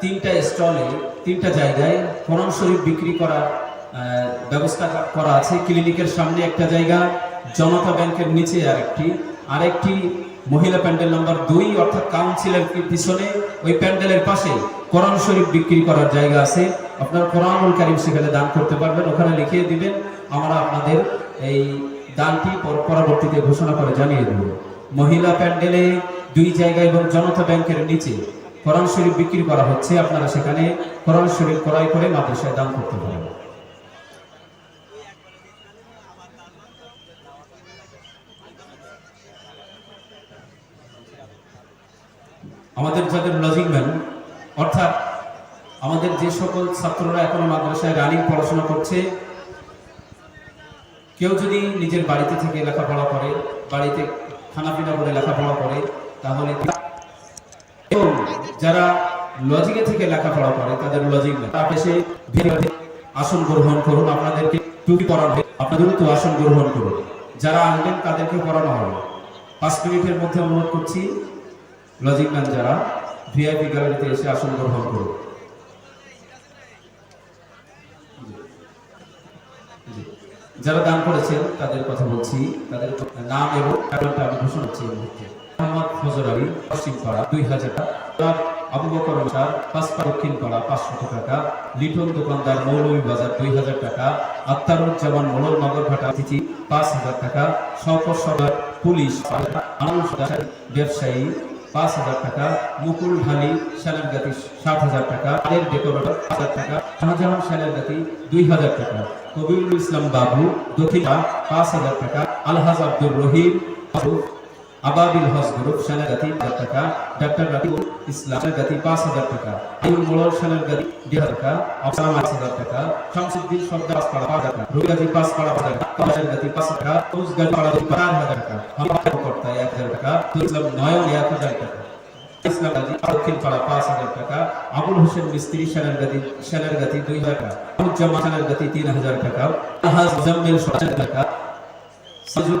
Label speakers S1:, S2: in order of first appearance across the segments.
S1: তিনটা স্টলে, তিনটা জায়গায় কোরআন শরীফ বিক্রি করার ব্যবস্থা করা আছে। ক্লিনিকের সামনে একটা জায়গা, জনতা ব্যাংকের নিচে আরেকটি। আরেকটি মহিলা প্যান্ডেল নাম্বার দুই, অর্থাৎ কাউন্সিলের পিছনে, ওই প্যান্ডেলের পাশে কোরআন শরীফ বিক্রি করার জায়গা আছে। আপনার কোরআনুল কারিম সেখানে দান করতে পারবেন। ওখানে লিখিয়ে দিবেন, আমরা আপনাদের এই দানটি পর- পরবর্তীতে ঘোষণা করে জানিয়ে দেব। মহিলা প্যান্ডেলে দুই জায়গায় এবং জনতা ব্যাংকের নিচে কোরআন শরীফ বিক্রি করা হচ্ছে, আপনারা সেখানে কোরআন শরীফ ক্রয় করে মাদ্রাসায় দান করতে পারেন। আমাদের যাদের লজিং ম্যান অর্থাৎ আমাদের যে সকল ছাত্ররা এখনও মাদ্রাসায় রানিং পড়াশোনা করছে, কেউ যদি নিজের বাড়িতে থেকে লেখাপড়া করে, বাড়িতে খানাপিনা করে লেখাপড়া করে, তাহলে যারা লজিকে থেকে লেখাপড়া করে, তাদের লজিক তার পেশে ভিড়ে আসন গ্রহণ করুন, আপনাদেরকে টুপি পরানো হবে আপনাদেরও তো আসন গ্রহণ করুন। যারা আনবেন, তাদেরকে পড়ানো হবে। পাঁচ মিনিটের মধ্যে অনুরোধ করছি লজিক ম্যান যারা ভিআইপি গ্যালারিতে এসে আসন গ্রহণ করুন। যারা দান করেছেন, তাদের কথা বলছি, তাদের নাম এবং ঘোষণা করছি এই মুহূর্তে। মোহাম্মদ ফজর আলী পশ্চিম পাড়া, দুই হাজার টাকা। আবু বকর স্যার পাঁচপা দক্ষিণ পাড়া পাঁচশো টাকা। লিটন দোকানদার মৌলভী বাজার, দুই হাজার টাকা। আত্মারুজ্জামান মোড়ল নগরঘাটা তিথি পাঁচ হাজার টাকা। শওকত সদর পুলিশ ব্যবসায়ী, পাঁচ হাজার টাকা। মুকুল ঢালি সেনারগাতি ষাট হাজার টাকা। আলের ডেকোরেটর হাজার টাকা। শাহজাহান সেনারগাতি দুই হাজার টাকা। কবিরুল ইসলাম বাবু, দক্ষিণা পাঁচ হাজার টাকা। আলহাজ আব্দুর রহিম আবাবিল হজ গ্রুপ সেনাগাতি হাজার টাকা ডাক্তার রাকিবুল ইসলাম সেনাগাতি পাঁচ হাজার টাকা আইনুল মোড়ল সেনাগাতি দুই হাজার টাকা আফসালাম পাঁচ হাজার টাকা শামসুদ্দিন সর্দার পাঁচ পাড়া পাঁচ হাজার টাকা রবিগাজি পাঁচ পাড়া পাঁচ হাজার টাকা সেনাগাতি পাঁচ টাকা উজগাজি পাড়া দুই চার হাজার টাকা আমার কর্তা এক হাজার টাকা ইসলাম নয়ন এক হাজার টাকা ইসলাম গাজী দক্ষিণ পাড়া পাঁচ হাজার টাকা আবুল হোসেন মিস্ত্রি সেনার গাতি সেনার গাতি দুই হাজার টাকা আবুজ্জামা সেনার গাতি তিন হাজার টাকা আহাজ জাম্মিল সতেরো টাকা সাজুদ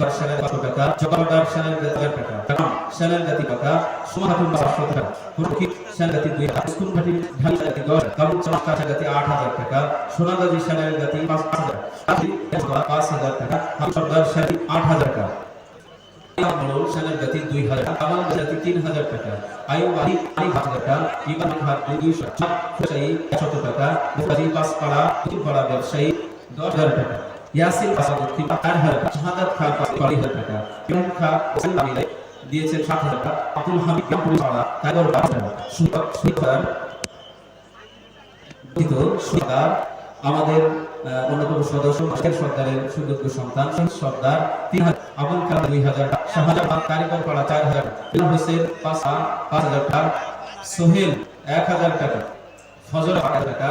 S1: দর্শনের পাঁচশো টাকা জবাবদার সেনের হাজার টাকা সেনের গাতি টাকা সুমাহাতুল পাঁচশো টাকা, হুরকি সেনের গাতি দুই হাজার, স্কুল ঘাটি ঢালি গাতি দশ কাবুল চামাক কাছা গাতি আট হাজার টাকা সোনাগাজী সেনের গাতি পাঁচ হাজার পাঁচ হাজার টাকা সর্দার সেন আট হাজার টাকা দুই হাজার, কামাল তিন হাজার টাকা আয়ু হাজার টাকা ইমান খাত দুইশো ব্যবসায়ী টাকা মুখাজি পাঁচ পাড়া তিন ব্যবসায়ী দশ হাজার টাকা। ইয়াসিন হাজার টাকা। খা সাত হাজার টাকা। আব্দুল হামিদ আমাদের অন্যতম সদস্য মাসের সর্দারের সুযোগ্য সন্তান সর্দার, তিন হাজার, আবুল দুই হাজার শাহজাহান কারিগর পাড়া চার হাজার হোসেন পাঁচ হাজার টাকা। সোহেল এক হাজার টাকা। হাজার টাকা।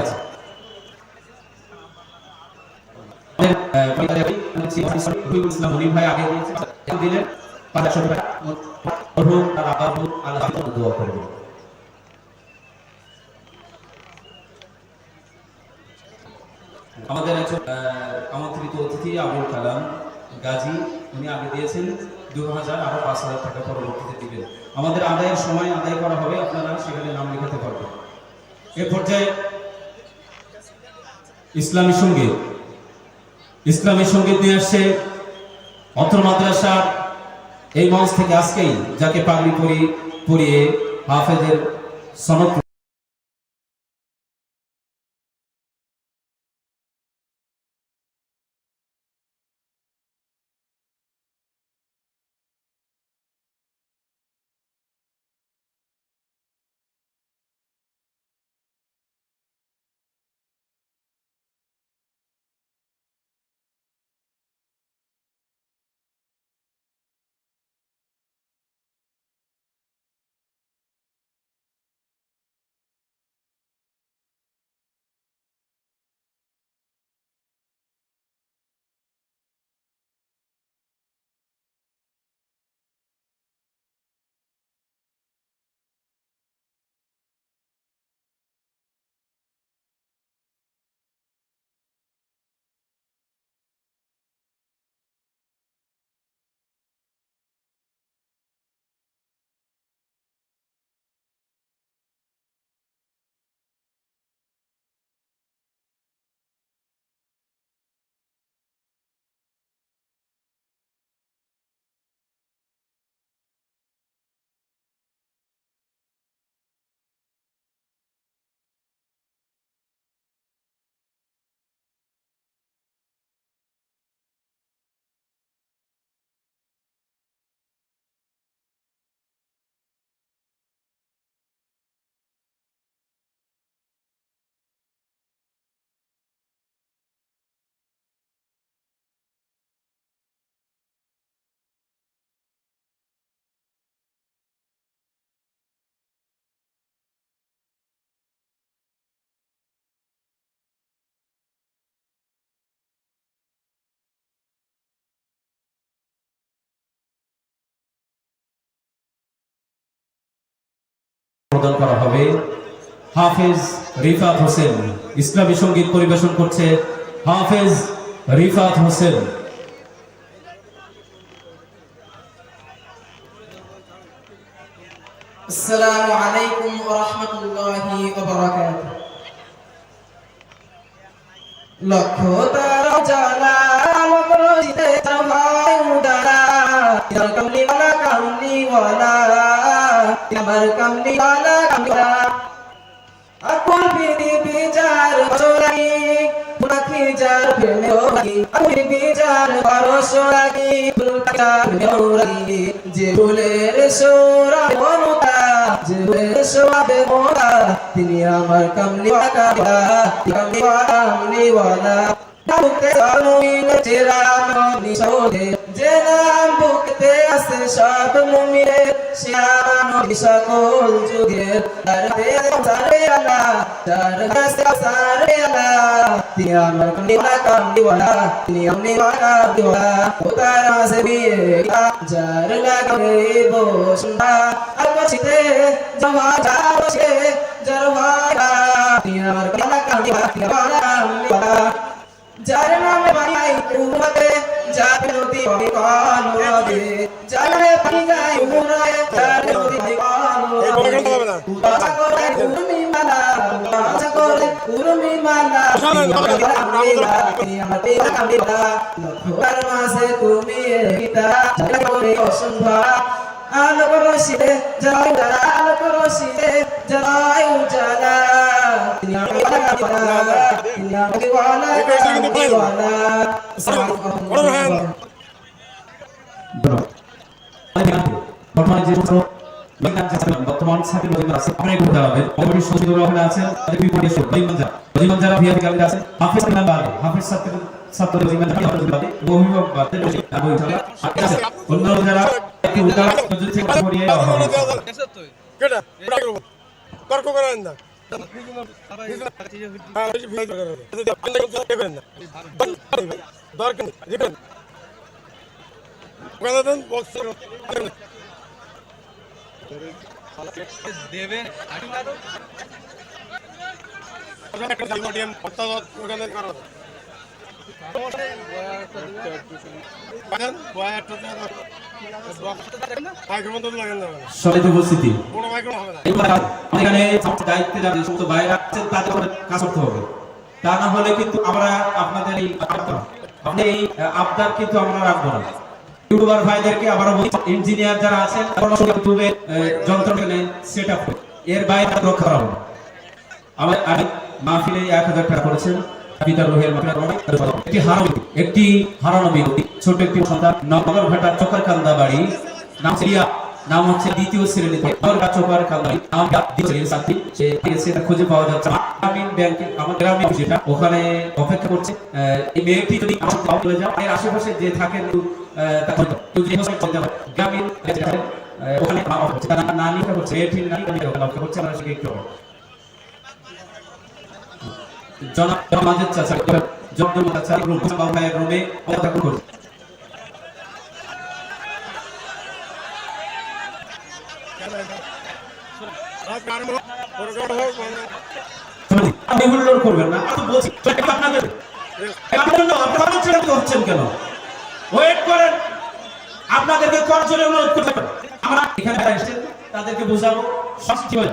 S1: আছে। আমাদের, করবে আমাদের একজন আমন্ত্রিত অতিথি আবুল কালাম গাজী উনি আগে দিয়েছেন দু হাজার আরও পাঁচ হাজার টাকা পরবর্তীতে দিবেন। আমাদের আদায়ের সময় আদায় করা হবে আপনারা সেখানে নাম লেখাতে পারবেন। এ পর্যায়ে ইসলামী সংগীত। ইসলামী সংগীত নিয়ে আসছে অত্র মাদ্রাসার এই মঞ্চ থেকে আজকেই যাকে পাগড়ি পরিয়ে পরিয়ে হাফেজের সনদ প্রদান করা হবে। হাফেজ রিফাত হোসেন, ইসলামী সংগীত পরিবেশন করছে হাফেজ রিফাত হোসেন।
S2: আসসালামু আলাইকুম ওয়া রাহমাতুল্লাহি ওয়া বারাকাতুহু। লক্ষ তার জালা মরজিদে তার ভাই উদারা তার কামলি ওয়ালা। কামলি আমার কামলি ওয়ালা কামলি ওয়ালা আকুল বিধি বিচার চোরাই বুনাকি যার প্রেমে ওরাই আকুল বিচার পরশ লাগি বুনাকার ওরাই যে ভুলের সোরা মমতা যে ভুলের সোয়াবে মোরা তিনি আমার কামলি ওয়ালা কামলি ওয়ালা কামলি ওয়ালা বুকতে আলমিন চিরাম নিশোদে যে নাম বুকতে আছে সব মুমিনের শ্যাম সকল যুগের দরবে সারে আলা তার কাছে সারে আলা তিনি আমার কন্ডিওয়ালা কন্ডিওয়ালা তিনি আমনি ওয়ালা দিওয়ালা উতারা সে বিয়ে যার লাগে বসনা আলমচিতে জমা যাবছে জরওয়ালা তিনি আমার কন্ডিওয়ালা কন্ডিওয়ালা কন্ডিওয়ালা যার নামে বানাই উম্মতে যার নদী অবিকল রবে যার পানি গাই উমরায় যার নদী রবে উদাসা করে উর্মি মালা উদাসা করে উর্মি মালা। লক্ষবার মাসে তুমি গীতা যার করে অসম্ভব আলোক রশিদে জয় উজালা আলোক রশিদে আলাইকুম
S1: ধন্যবাদ। বর্তমানে ছাত্র নদীন আছে অনেক করতে হবে অবশ্যই সচিব রহমান আছেন তাদের বিপরীতে সব রহিমান যা রহিমান যারা ভিআইপি গ্যালারি আছে হাফিজ ইমাম বাদে হাফিজ ছাত্র ছাত্র রহিমান যারা বাদে অভিভাবক বাদে আবু আছে অন্য যারা
S3: তর্ক করেন না। হ্যাঁ, করেন
S1: সবাই উপস্থিতি। এখানে দায়িত্বে যারা সমস্ত বাইরে আছেন তাদের কাজ করতে হবে। তা না হলে কিন্তু আমরা আপনাদের এই আপনি এই আবদার কিন্তু আমরা রাখব না। ইউটিউবার ভাইদেরকে আবার ইঞ্জিনিয়ার যারা আছেন ইউটিউবে যন্ত্র সেট আপ এর বাইরে রক্ষা করা হবে আমার আমি মাহফিলে এক হাজার টাকা করেছেন। পিতার রোহের একটি হারানো একটি হারানো ব্যক্তি ছোট একটি সন্তান নগর কান্দা বাড়ি নাম সিরিয়া নাম হচ্ছে দ্বিতীয় শ্রেণীতে। নগর ঘাট চোখার কান্দা নাম দ্বিতীয় সেটা খুঁজে পাওয়া যাচ্ছে ওখানে অপেক্ষা করছে আশেপাশে যে যাবে, গ্রামীণ ওখানে জনাব মাজেদ চাচা জব্দুল চাচা রুম বাবু ভাইয়ের রুমে
S3: মানে
S1: শুনুন, আপনি হুল্লোড় আপনাদের কেন? ওয়েট করেন আমরা এখানে তাদেরকে বোঝাবো সস্তি হয়ে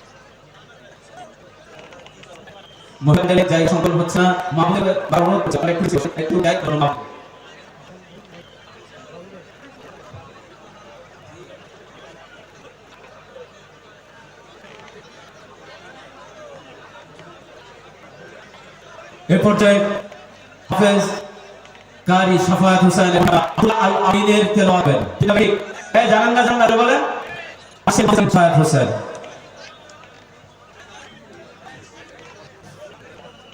S1: মহিলাদের যাই সংকল্প হচ্ছে না মাহমুদের বারণ হচ্ছে একটু একটু যাই করো মাহমুদ এ পর্যায়ে হাফেজ জানান না জানান না বলেন। আসিফ হোসেন সাফায়াত হোসেন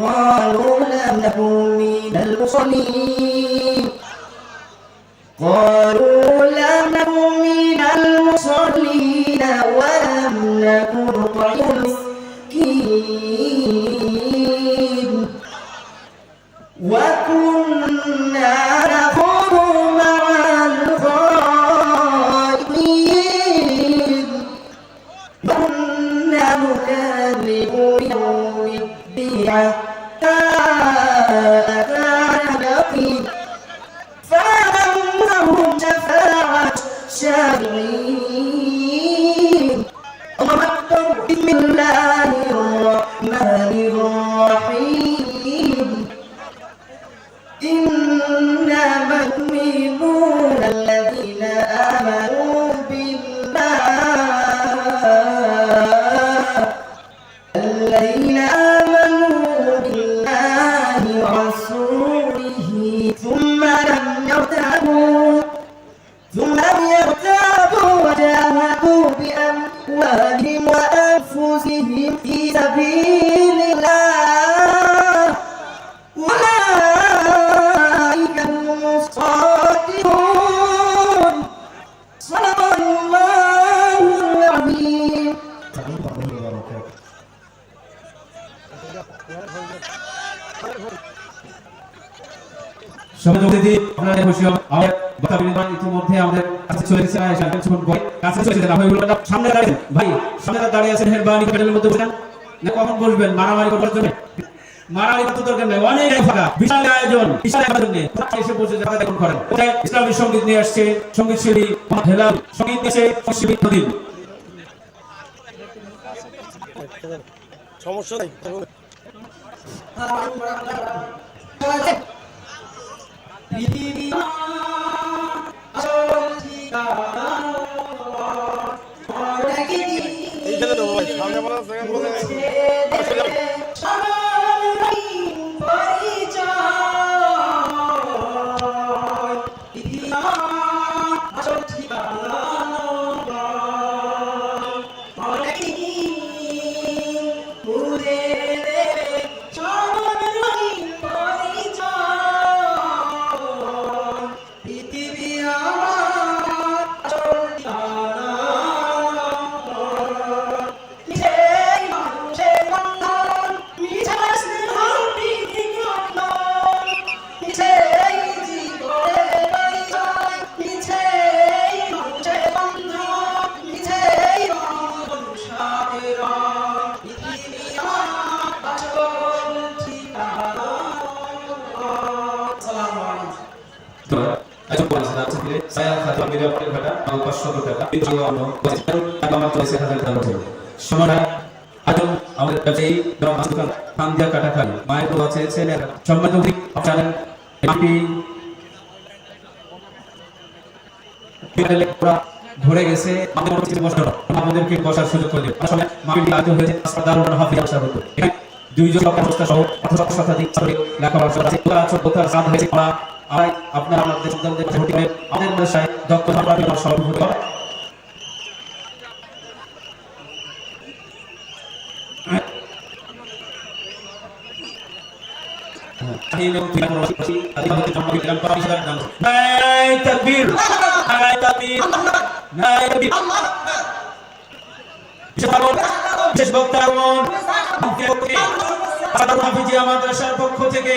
S3: قالوا لم نكن من المصلين. قالوا يرتابوا وجاهدوا بأموالهم وأنفسهم في سبيل الله أولئك هم الصادقون صدق الله العظيم
S1: সবাই যোগ দিদি আপনারা খুশি হন আমাদের বক্তা বিনিময় ইতিমধ্যে আমাদের কাছে চলে এসেছে আয়েশা আঙ্কেল ছোট কাছে চলে এসেছে। ভাই ওগুলো সামনে দাঁড়িয়ে ভাই সামনে দাঁড়িয়ে আছেন হেরবানি প্যানেলের মধ্যে বসেন না কখন বসবেন? মারামারি জন্য? মারামারি করতে দরকার নেই অনেক ফাঁকা বিশাল আয়োজন বিশাল আয়োজন নিয়ে। এসে বসে যারা দেখুন করেন ইসলামী সংগীত নিয়ে আসছে সংগীত শিল্পী হেলাল সংগীত এসে শিল্পী নদীন
S4: সমস্যা নাই। এইখানে দেবো ভাই সামনে বলা
S1: সায়া খাতা মিলে পড়ে ঘাটা আমার 500 টাকা এই যে আমরা বলেছি আমার তো 1000 টাকা আছে সময় আজন আমাদের ব্যবসায়ী এবং মাসুকান ফান্দিয়া কাটা মায়ের তো আছে ছেলে সম্মানিত আপনারা এমপি ধরে গেছে, আমাদের বসানো আমাদেরকে বসার সুযোগ করে আসলে মামিলি আজ হয়েছে দারুণ হাফিজ দুইজন অবস্থা সহ অথবা লেখাপড়া আছে কোথার হয়েছে আমরা আপনারা আমাদের সন্তানদের ভর্তি হয়ে আমাদের মাদ্রাসায় দক্ষ আমার সর্বভূত বিশেষ বক্তা মাদ্রাসার পক্ষ থেকে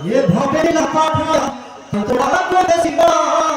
S4: ও বেলাহি এ ভবে না পাঠা তোরা